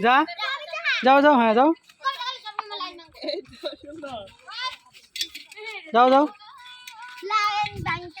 যা যাও যাও হ্যাঁ যাও যাও যাও লাইন ভাঙতে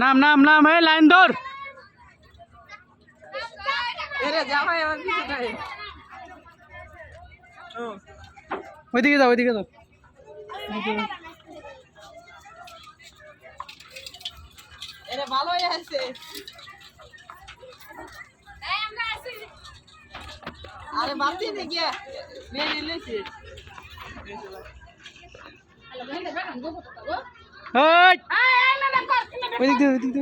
নাম নাম নাম এই লাইন ধর। ওইদিকে যাও ওইদিকে যাও। ভালোই আছে আরে বাতি দেখি মেয়ে নিলেছি ওই ওইদিক দে ওইদিক দে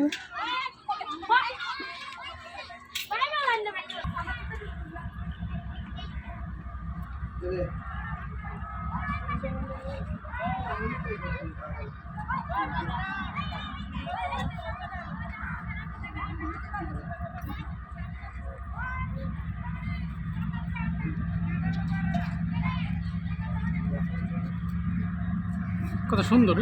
কত সুন্দর।